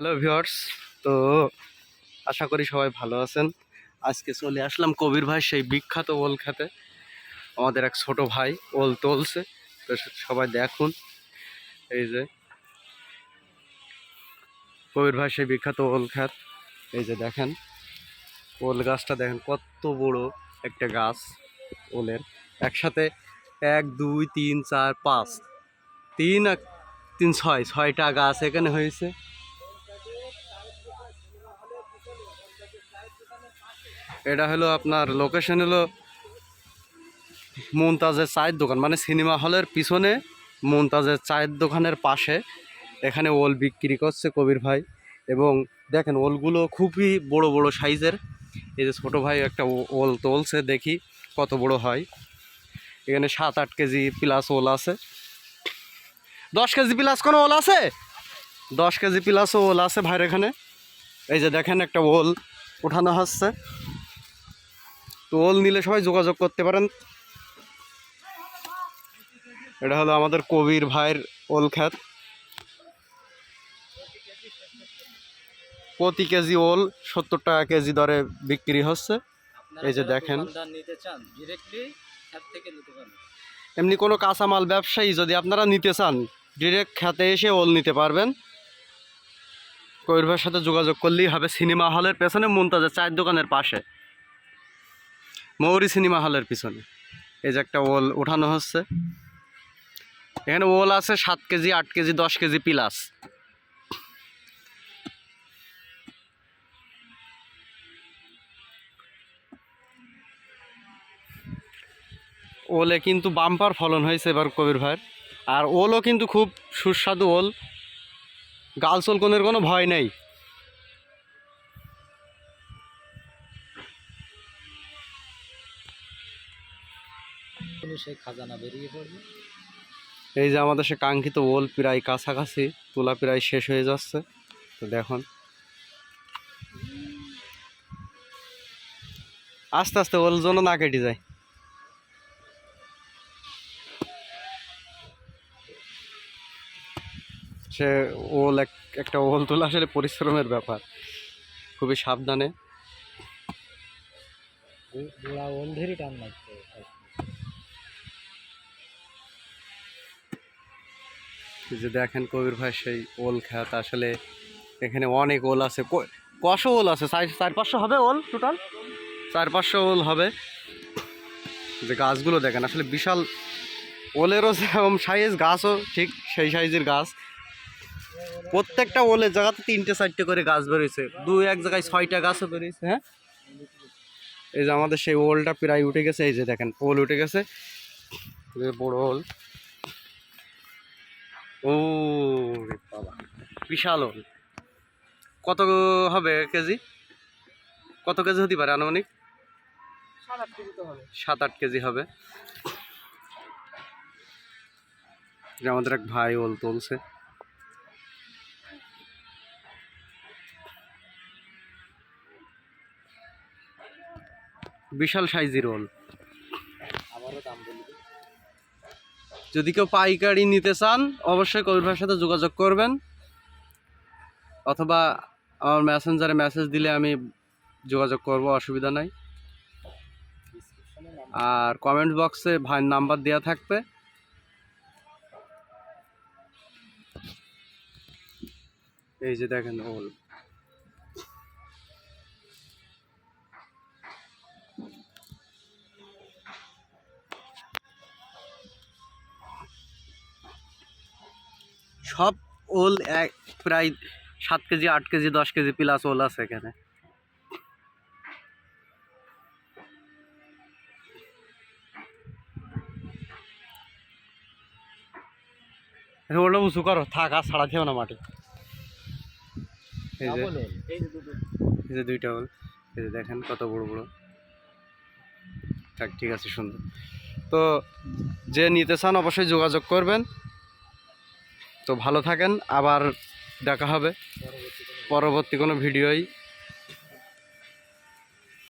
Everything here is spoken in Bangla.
হ্যালো ভিউয়ার্স তো আশা করি সবাই ভালো আছেন। আজকে চলে আসলাম কবির ভাই, সেই বিখ্যাত ওল খাতে। আমাদের এক ছোট ভাই ওল তুলছে। তো সবাই দেখুন। এই যে। কবির ভাই, সেই বিখ্যাত ওল খাত। এই যে দেখেন। ওল গাছটা দেখেন, কত বড় একটা গাছ ওলের। একসাথে এক, দুই, তিন, চার, পাঁচ। তিন তিন, ছয়। ছয়টা গাছ এখানে হয়েছে। এটা হলো আপনার লোকেশন হলো মুমতাজের চায়ের দোকান মানে সিনেমা হলের পিছনে মুমতাজের চায়ের দোকানের পাশে। এখানে ওল বিক্রি করছে কবির ভাই এবং দেখেন ওলগুলো খুবই বড় বড় সাইজের। এই যে ছোটো ভাই একটা ওল তুলছে, দেখি কত বড় হয়। এখানে সাত আট কেজি প্লাস ওল আছে। দশ কেজি প্লাস কোনো ওল আছে? দশ কেজি প্লাস ওল আছে ভাইয়ের এখানে। এই যে দেখেন একটা ওল উঠানো হচ্ছে। তো ওল নিলে সবাই যোগাযোগ করতে পারেন। এটা হলো আমাদের কবির ভাইয়ের ওল খ্যাত। প্রতি কেজি ওল সত্তর টাকা কেজি দরে বিক্রি হচ্ছে। এই যে দেখেন। এমনি কোনো কাঁচামাল ব্যবসায়ী যদি আপনারা নিতে চান ডিরেক্ট খেতে এসে ওল নিতে পারবেন। কবির ভাইয়ের সাথে যোগাযোগ করলেই হবে সিনেমা হলের পেছনে মুমতাজের চায়ের দোকানের পাশে। মৌরি সিনেমা হলের পিছনে। এই যে একটা ওল উঠানো হচ্ছে। এখানে ওল আছে সাত কেজি, আট কেজি, দশ কেজি প্লাস। ওলে কিন্তু বাম্পার ফলন হয়েছে এবার কবির ভাইয়ের। আর ওলও কিন্তু খুব সুস্বাদু ওল। গাল চলকনের কোনো ভয় নেই। সেই খাজানা বেরিয়ে পড়বে। এই যে আমাদের সে কাঙ্ক্ষিত ওল প্রায় কাছাকাছি তোলা প্রায় শেষ হয়ে যাচ্ছে। তো দেখুন। আস্তে আস্তে ওল যেন না কেটে যায়। সে ওল এক একটা ওল তোলা আসলে পরিশ্রমের ব্যাপার। খুবই সাবধানে। গোড়া ওলধেরই টান লাগবে যে দেখেন কবির ভাই সেই ওল খাত। আসলে এখানে অনেক ওল আছে। কশো ওল আছে? চার পাঁচশো হবে ওল টোটাল চার পাঁচশো ওল হবে। যে গাছগুলো দেখেন, আসলে বিশাল ওলেরও যেরকম সাইজ গাছও ঠিক সেই সাইজের গাছ। প্রত্যেকটা ওলের জায়গাতে তিনটে, চারটে করে গাছ বেরোয়েছে দু এক জায়গায় ছয়টা গাছও বেরিয়েছে হ্যাঁ? এই যে আমাদের সেই ওলটা প্রায় উঠে গেছে। এই যে দেখেন, ওল উঠে গেছে। বড় ওল। ও রে বাবা বিশাল কত হবে কেজি? কত কেজি হতে পারে আনুমানিক? সাত আট কেজি হবে। আমাদের এক ভাই ওল তুলছে। বিশাল সাইজের ওল। আবারও দাম বলবে। যদি কেউ পাইকারি নিতে চান, অবশ্যই কবির ভাইয়ের সাথে যোগাযোগ করবেন। অথবা আমার মেসেঞ্জারে মেসেজ দিলে আমি যোগাযোগ করব, অসুবিধা নাই। আর কমেন্ট বক্সে ভাইয়ের নাম্বার দেওয়া থাকবে। এই যে দেখেন ওল সব ওল এক প্রায় সাত কেজি আট কেজি দশ কেজি প্লাস ওল আছে এখানে। ওটা উঁচু করো থাক আর ছাড়া থেও না মাটি। যে এই যে দুইটা ওল এই যে দেখেন কত বড় বড়। থাক ঠিক আছে সুন্দর। তো যে নিতে চান অবশ্যই যোগাযোগ করবেন। তো ভালো থাকেন আবার দেখা হবে। পরবর্তী কোনো ভিডিওই